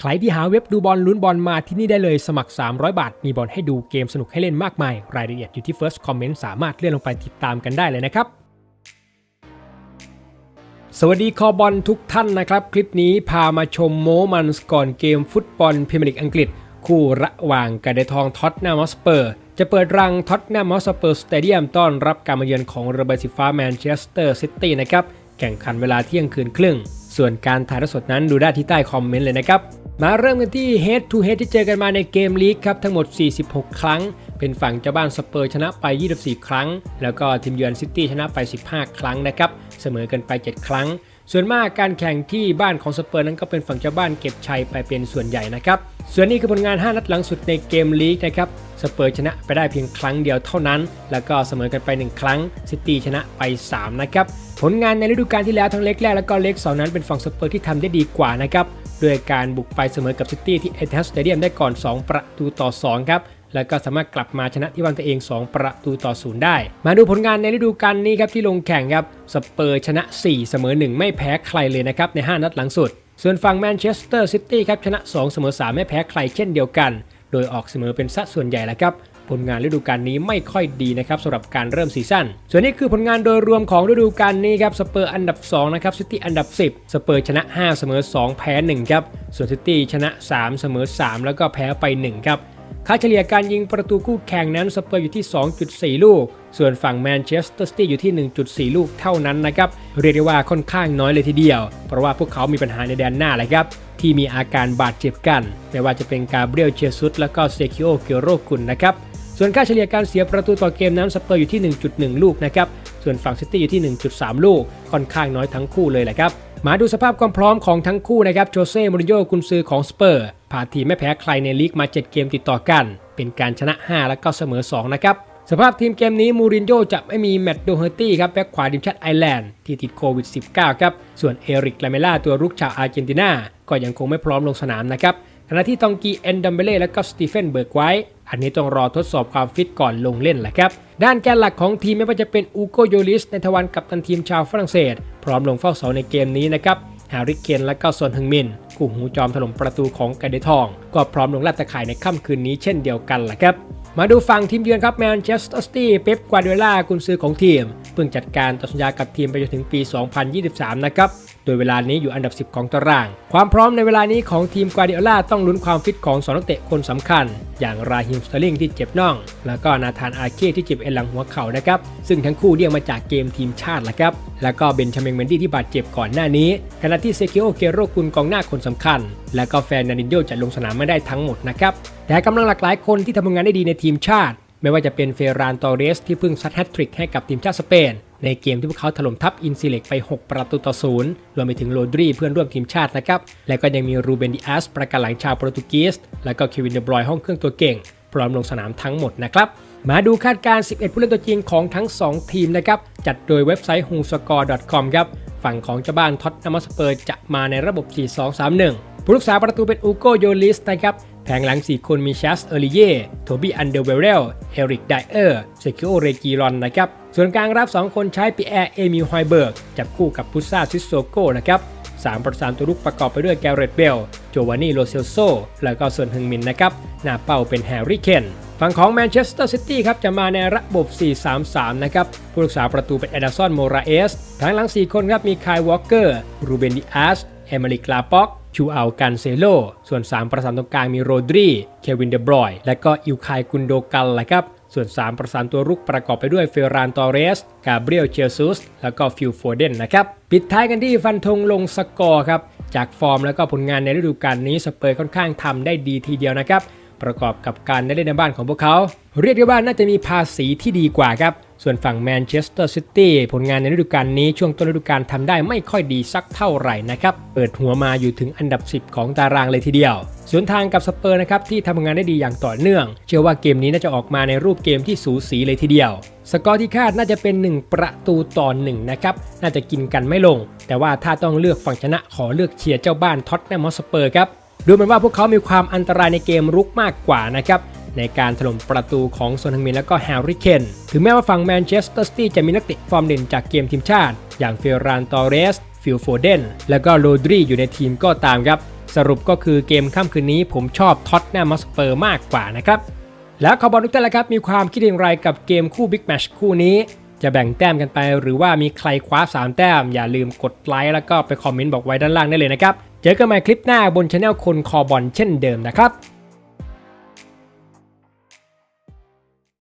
ใครที่หาเว็บดูบอลลุ้นบอลมาที่นี่ได้เลยสมัคร 300 บาท มีบอลให้ดูเกมสนุกให้เล่นมากมาย รายละเอียดอยู่ที่ First Comment สามารถเลื่อนลงไปติดตามกันได้เลยนะครับ สวัสดีคอบอลทุกท่านนะครับ คลิปนี้พามาชมโมมันส์ก่อนเกมฟุตบอลพรีเมียร์ลีกอังกฤษ คู่ระหว่างกระเดทองท็อตแนมอสเปอร์ จะเปิดรังท็อตแนมอสเปอร์สเตเดียมต้อนรับการมาเยือนของเรเบิดสีฟ้าแมนเชสเตอร์ซิตี้นะครับแข่งขันเวลาเที่ยงคืนครึ่ง ส่วนการถ่ายทอดสดนั้นดูได้ที่ใต้คอมเมนต์เลยนะครับ มาเริ่มกันที่ Head to Head ที่เจอกันมาในเกมลีกครับทั้งหมด 46 ครั้ง เป็นฝั่งเจ้าบ้านสเปอร์ชนะไป 24 ครั้ง แล้วก็ทีมเยือนซิตี้ชนะไป 15 ครั้งนะครับเสมอกันไป 7 ครั้ง ส่วนมากการแข่งที่บ้านของสเปอร์นั้นก็เป็นฝั่งเจ้าบ้านเก็บชัยไปเป็นส่วนใหญ่นะครับส่วนนี้คือผลงาน 5 นัดหลังสุดในเกมลีกนะครับสเปอร์ชนะไปได้เพียงครั้งเดียวเท่านั้น แล้วก็เสมอกันไป 1 ครั้งซิตี้ชนะไป 3 นะครับผลงานในฤดูกาลที่แล้วทั้งเล็กแรกและก็เล็กสองนั้นเป็นฝั่งสเปอร์ที่ทำได้ดีกว่านะครับด้วยการบุกไปเสมอกับซิตี้ที่เอเธนสเตเดียมได้ก่อน 2 ประตูต่อ 2 ครับ แล้วก็สามารถกลับมาชนะที่บ้านตัวเอง 2 ประตูต่อ0ได้ มาดูผลงานในฤดูกาลนี้ครับที่ลงแข่งครับสเปอร์ชนะ 4 เสมอ 1 ไม่แพ้ใครเลยนะครับใน 5 นัดหลังสุด ส่วนฝั่งแมนเชสเตอร์ซิตี้ครับชนะ 2 เสมอ 3 ไม่แพ้ใครเช่นเดียวกัน โดยออกเสมอเป็นสัดส่วนใหญ่แล้วครับผลงานฤดูกาลนี้ไม่ค่อยดีนะครับสำหรับการเริ่มซีซั่น ส่วนนี้คือผลงานโดยรวมของฤดูกาลนี้ครับสเปอร์อันดับ2นะครับซิตี้อันดับ 10 สเปอร์ชนะ 5 เสมอ 2 แพ้ 1 ครับ ส่วนซิตี้ชนะ 3 เสมอ 3 แล้วก็แพ้ไป 1 ครับ ค่าเฉลี่ยการยิงประตูคู่แข่งนั้นสเปอร์อยู่ที่ 2.4 ลูก ส่วนฝั่งแมนเชสเตอร์ซิตี้อยู่ที่ 1.4 ลูกเท่านั้นนะครับ เรียกได้ว่าค่อนข้างน้อยเลยทีเดียว เพราะว่าพวกเขามีปัญหาในแดนหน้าเลยครับ ที่มีอาการบาดเจ็บกัน ไม่ว่าจะเป็นกาเบรียลเชซุสและก็เซคิโอเกโรกุนนะครับ ส่วนค่าเฉลี่ยการเสียประตูต่อเกมนั้นสเปอร์อยู่ที่ 1.1 ลูกนะครับ ส่วนฝั่งซิตี้อยู่ที่ 1.3 ลูก ค่อนข้างน้อยทั้งคู่เลยแหละครับ มาดูสภาพความพร้อมของทั้งคู่นะครับ โจเซ่ มูรินโญ่ กุนซือของสเปอร์พาทีมไม่แพ้ใครในลีกมา 7 เกมติดต่อกัน เป็นการชนะ 5 และก็เสมอ 2 นะครับสภาพทีมเกมนี้มูรินโญ่จะไม่มีแมตต์โดเฮอร์ตี้ครับแบ็คขวาทีมชาติไอร์แลนด์ที่ติดโควิด -19 ครับ ส่วนเอริกลาเมล่าตัวรุกชาวอาร์เจนตินา ก็ยังคงไม่พร้อมลงสนามนะครับขณะที่ตองกีเอนดัมเบเล่และก็สตีเฟนเบิร์กไว้ อันนี้ต้องรอทดสอบความฟิตก่อนลงเล่นแหละครับ ด้านแกนหลักของทีมไม่ว่าจะเป็นอูโกโยลิส ในทวันกับตันทีมชาวฝรั่งเศส พร้อมลงเฝ้าเสาในเกมนี้นะครับแฮร์ริเคนและก็ซอนฮึงมิน คู่หูจอมถล่มประตูของกาเดทอง ก็พร้อมลงลาดตะข่ายในค่ำคืนนี้เช่นเดียวกันแหละครับมาดูฝั่งทีมเยือนครับแมนเชสเตอร์ซิตี้เป๊ปกวาร์ดิโอลากุนซือของทีมเพิ่งจัดการต่อสัญญากับทีมไปจนถึงปี 2023 นะครับ โดยเวลานี้อยู่อันดับ 10 ของตาราง ความพร้อมในเวลานี้ของทีมกวาร์ดิโอลาต้องลุ้นความฟิตของสองนักเตะคนสำคัญ อย่างราฮิมสเตอร์ลิงที่เจ็บน่อง แล้วก็นาธานอาเคที่เจ็บเอ็นหลังหัวเข่านะครับ ซึ่งทั้งคู่เรียกมาจากเกมทีมชาติแหละครับแล้วก็เบนชาเมงเมนดี้ที่บาดเจ็บก่อนหน้านี้ ขณะที่เซคิโอเกโรกุนกองหน้าคนสำคัญ และก็แฟนนานินโยจะลงสนามไม่ได้ทั้งหมดนะครับ แต่กำลังหลากหลายคนที่ทำงานได้ดีในทีมชาติ ไม่ว่าจะเป็นเฟรานตอเรสที่เพิ่งซัดแฮตทริกให้กับทีมชาติสเปนในเกมที่พวกเขาถล่มทัพอินซิเล็กไป 6 ประตูต่อศูนย์รวมไปถึงโรดรีเพื่อนร่วมทีมชาตินะครับ และก็ยังมีรูเบนดิอาสประกันหลังชาวโปรตุเกส และก็เควินเดบรอยห้องเครื่องตัวเก่ง พร้อมลงสนามทั้งหมดนะครับมาดูคาดการณ์ 11 ผู้เล่นตัวจริงของทั้ง 2 ทีมนะครับ จัดโดยเว็บไซต์ h u n g s c o r e c o m ครับ ฝั่งของเจ้าบ้านท็อตนัมสเปอร์จะมาในระบบ 4-2-3-1 ผู้รักษาประตูเป็นอูโกโยลิสนะครับ แผงหลัง 4 คนมีชัสเอริเย่ โทบี้อันเดอร์เวเรล เอริกไดเออร์ เซคิโอเรกิรอนนะครับ ส่วนกลางรับ 2 คนใช้ปีแอร์ เอมิลไฮเบิร์ก จับคู่กับพุซ่าซิสโซโกนะครับสามประสานตัวลุกประกอบไปด้วยแกเรตเบล จวานี่โรเซลโซแล้วก็ส่วนฮึงมินนะครับหน้าเป้าเป็นแฮร์รี่เคนฝั่งของแมนเชสเตอร์ซิตี้ครับจะมาในระบบ 4-3-3 นะครับ ผู้รักษาประตูเป็นเอดาซอนโมราเอสทางหลัง 4 คนครับมีคายวอลเกอร์ รูเบนดิอาสเอเมิลิกลาป็อก ชูอัลกันเซโล ส่วน 3 ประสานตรงกลางมีโรดรี เควินเดบรอย และก็อิวคายกุนโดกันแหละครับ ส่วน 3 ประสานตัวรุกประกอบไปด้วยเฟรานตอเรส กาเบรียลเชซุส แล้วก็ฟิลโฟเดนนะครับ ปิดท้ายกันที่ฟันธงลงสกอร์ครับ จากฟอร์มแล้วก็ผลงานในฤดูกาลนี้สเปอร์ค่อนข้างทำได้ดีทีเดียวนะครับ ประกอบกับการได้เล่นในบ้านของพวกเขา เรียกได้ว่าน่าจะมีภาษีที่ดีกว่าครับ ส่วนฝั่งแมนเชสเตอร์ซิตี้ผลงานในฤดูกาลนี้ช่วงต้นฤดูกาลทำได้ไม่ค่อยดีสักเท่าไหร่นะครับ เปิดหัวมาอยู่ถึงอันดับ 10 ของตารางเลยทีเดียวส่วนทางกับสเปอร์นะครับที่ทำงานได้ดีอย่างต่อเนื่อง เชื่อว่าเกมนี้น่าจะออกมาในรูปเกมที่สูสีเลยทีเดียว สกอร์ที่คาดน่าจะเป็น 1 ประตูต่อ1นะครับ น่าจะกินกันไม่ลง แต่ว่าถ้าต้องเลือกฝั่งชนะขอเลือกเชียร์เจ้าบ้านท็อตแนมฮอตสเปอร์ครับ ดูเหมือนว่าพวกเขามีความอันตรายในเกมรุกมากกว่านะครับในการถล่มประตูของโซนทังมินและก็แฮร์รี่เคนถึงแม้ว่าฝั่งแมนเชสเตอร์ซิตี้จะมีนักเตะฟอร์มเด่นจากเกมทีมชาติ อย่างเฟรานตอเรส ฟิลโฟเดน และก็โรดรีอยู่ในทีมก็ตามครับ สรุปก็คือเกมค่ำคืนนี้ผมชอบท็อตแนมัสเปอร์มากกว่านะครับ แล้วขอบอลทุกท่านละครับ มีความคิดอย่างไรกับเกมคู่บิ๊กแมชคู่นี้ จะแบ่งแต้มกันไป หรือว่ามีใครคว้า 3 แต้ม อย่าลืมกดไลค์แล้วก็ไปคอมเมนต์บอกไว้ด้านล่างได้เลยนะครับ เจอกันใหม่คลิปหน้าบนช anel คนคอบอลเช่นเดิมนะครับ